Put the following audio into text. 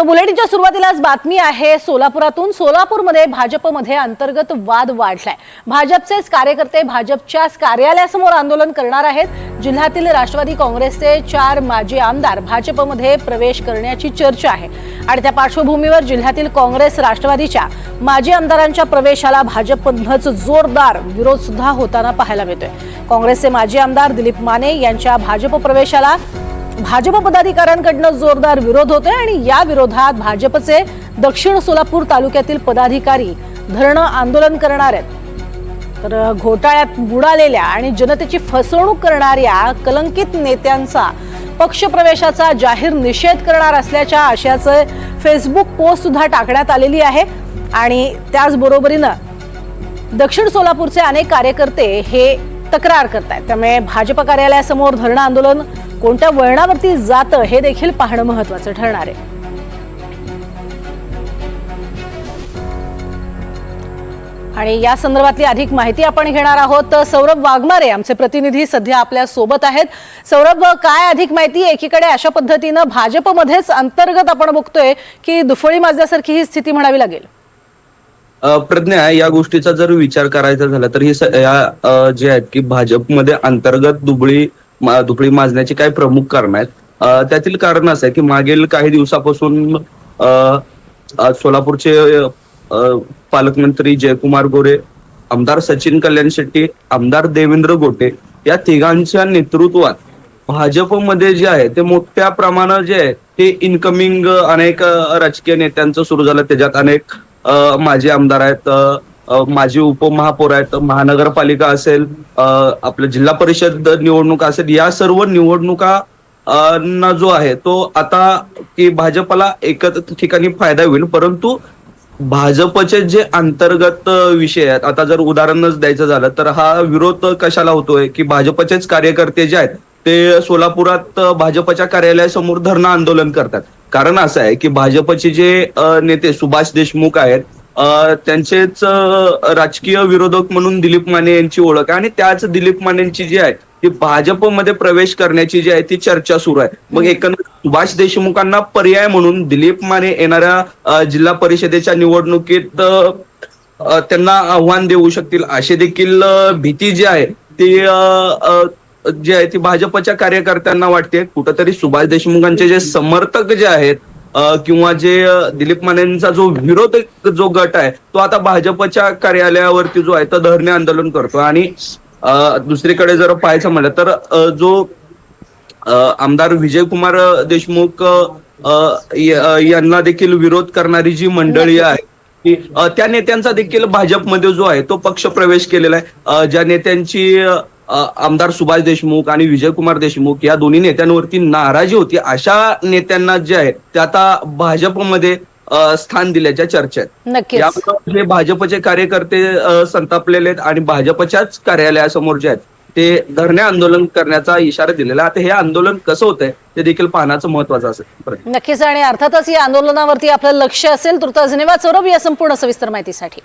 तो बुलेटिनच्या सुरुवातीलाच बातमी आहे सोलापुरातून. सोलापूरमध्ये भाजपमध्ये अंतर्गत वाद वाढलाय. भाजपचेच कार्यकर्ते भाजपच्याच कार्यालयासमोर आंदोलन करणार आहेत. जिल्ह्यातील राष्ट्रवादी काँग्रेसचे चार माजी आमदार भाजपमध्ये प्रवेश करण्याची चर्चा आहे. आणि त्या पार्श्वभूमीवर जिल्ह्यातील काँग्रेस राष्ट्रवादीच्या माजी आमदारांच्या प्रवेशाला भाजपमधनच जोरदार विरोध सुद्धा होताना पाहायला मिळतोय. काँग्रेसचे माजी आमदार दिलीप माने यांच्या भाजप प्रवेशाला भाजप पदाधिकाऱ्यांकडनं जोरदार विरोध होतोय आणि या विरोधात भाजपचे दक्षिण सोलापूर तालुक्यातील पदाधिकारी धरणं आंदोलन करणार आहेत. तर घोटाळ्यात बुडालेल्या आणि जनतेची फसवणूक करणाऱ्या कलंकित नेत्यांचा पक्षप्रवेशाचा जाहीर निषेध करणार असल्याच्या आशयाचं फेसबुक पोस्ट सुद्धा टाकण्यात आलेली आहे. आणि त्याचबरोबरीनं दक्षिण सोलापूरचे अनेक कार्यकर्ते हे तक्रार करतायत. त्यामुळे भाजप कार्यालयासमोर धरणं आंदोलन कोणत्या वळणावरती जातं हे देखील पाहणं महत्वाचं ठरणार आहे. आणि या संदर्भातली अधिक माहिती आपण घेणार आहोत. सौरभ वाघमारे आमचे प्रतिनिधी सध्या आपल्यासोबत आहेत. सौरभ काय अधिक माहिती एकीकडे अशा पद्धतीनं भाजपमध्येच अंतर्गत आपण बघतोय की दुफळी माजल्यासारखी ही स्थिती म्हणावी लागेल? प्रज्ञा या गोष्टीचा जर विचार करायचा झाला तर ही या जे आहेत की भाजपमध्ये अंतर्गत दुबळी दुबळी माजण्याची काही प्रमुख कारण आहेत. त्यातील कारण असं आहे की मागील काही दिवसापासून सोलापूरचे पालकमंत्री जयकुमार गोरे आमदार सचिन कल्याण शेट्टी आमदार देवेंद्र गोटे या तिघांच्या नेतृत्वात भाजपमध्ये जे आहे ते मोठ्या प्रमाणात जे आहे ते इनकमिंग अनेक राजकीय नेत्यांचं सुरू झालं. त्याच्यात अनेक माजी आमदार आहेत माजी उपमहापौर आहेत महानगरपालिका असेल आपलं जिल्हा परिषद निवडणुका असेल या सर्व निवडणुका ना जो आहे तो आता की भाजपला एकच ठिकाणी फायदा होईल परंतु भाजपचे जे अंतर्गत विषय आहेत आता जर उदाहरणच द्यायचं झालं तर हा विरोध कशाला होतोय की भाजपचेच कार्यकर्ते जे आहेत ते सोलापुरात भाजपच्या कार्यालयासमोर धरणं आंदोलन करतात. कारण असं आहे की भाजपचे जे नेते सुभाष देशमुख आहेत त्यांचेच राजकीय विरोधक म्हणून दिलीप माने यांची ओळख आहे आणि त्याच दिलीप मानेंची जी आहे ती भाजपमध्ये प्रवेश करण्याची जी आहे ती चर्चा सुरू आहे. मग एकंदर सुभाष देशमुखांना पर्याय म्हणून दिलीप माने येणाऱ्या जिल्हा परिषदेच्या निवडणुकीत त्यांना आव्हान देऊ शकतील अशी देखील भीती जी आहे ती जी आहे ती भाजपच्या कार्यकर्त्यांना वाटते. कुठंतरी सुभाष देशमुखांचे जे समर्थक जे आहेत किंवा जे दिलीप मानेंचा जो विरोध जो गट आहे तो आता भाजपच्या कार्यालयावरती जो आहे तो धरणे आंदोलन करतो आणि दुसरीकडे जर पाहायचं म्हणलं तर जो आमदार आमदार विजयकुमार देशमुख यांना देखील विरोध करणारी जी मंडळी आहे त्या नेत्यांचा देखील भाजपमध्ये जो आहे तो पक्ष प्रवेश केलेला आहे. ज्या नेत्यांची आमदार सुभाष देशमुख आणि विजयकुमार देशमुख या दोन्ही नेत्यांवरती नाराजी होती. अशा नेत्यांना जे आहे ते आता भाजपमध्ये स्थान दिल्याच्या चर्चा आहेत जे भाजपचे कार्यकर्ते संतापलेले आहेत आणि भाजपच्याच कार्यालयासमोर जे आहेत ते धरणे आंदोलन करण्याचा इशारा दिलेला. आता हे आंदोलन कसं होतंय ते देखील पाहण्याचं महत्वाचं असेल. नक्कीच. आणि अर्थातच या आंदोलनावरती आपलं लक्ष असेल तर धन्यवाद सौरभ या संपूर्ण सविस्तर माहितीसाठी.